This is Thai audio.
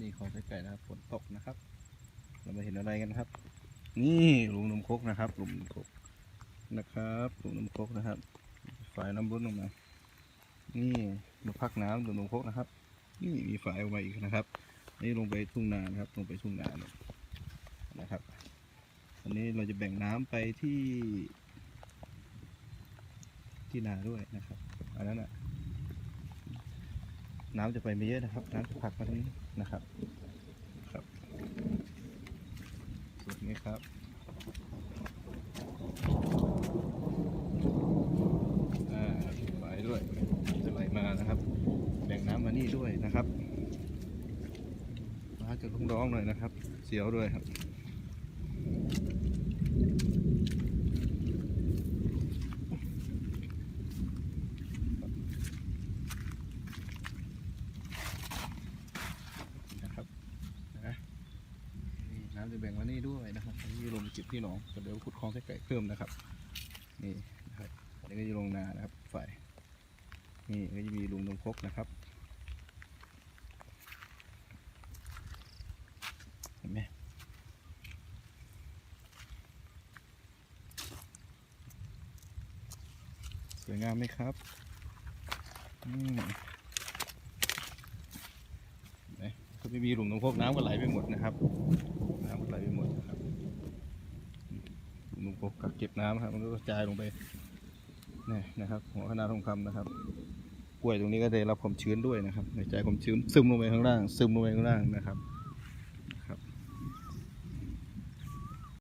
นี่ของไก่ๆนะครับฝนตกนะครับ เรามาเห็นอะไรกันครับ นี่หลุมนมคกนะครับหลุมนมคกนะครับหลุมนมคกนะครับฝายน้ำรุนออกมา นี่มาพักน้ำหลุมนมคกนะครับ นี่มีฝายออกมาอีกนะครับนี่ลงไปทุ่งนานะครับ ลงไปทุ่งนานนะครับอันนี้เราจะแบ่งน้ำไปที่ ที่นาด้วยนะครับอันนั้นอะ น้ำจะไปไม่เยอะนะครับ น้ำจะผักมาตรงนี้นะครับครับสุดนี้ครับไหลด้วยจะไหลมานะครับ แบ่งน้ำมานี่ด้วยนะครับมาจะลุงร้องหน่อยนะครับ เสียวด้วยครับนะ น้ำจะแบ่งมานี่ด้วยนะครับอันนี้ลงจิบที่หนองเดี๋ยวขุดคลองไส้ไก่เพิ่มนะครับ นี่นะครับอันนี้ก็จะลงนานะครับ ฝ่าย นี่ก็จะมีลุงนมคกนะครับเห็นไหมสวยงามไหมครับอืมถ้าไม่มีหลุมน้ำพกน้ำก็ไหลไปหมดนะครับ น้ำก็ไหลไปหมดนะครับหลุมน้ำพกกัก เก็บน้ำครับมันก็กระจายลงไปนี่นะครับ หัวคณะทองคำนะครับ กล้วยตรงนี้ก็ได้รับความชื้นด้วยนะครับในใจความชื้นซึมลงไปข้างล่าง ซึมลงไปข้างล่างนะครับ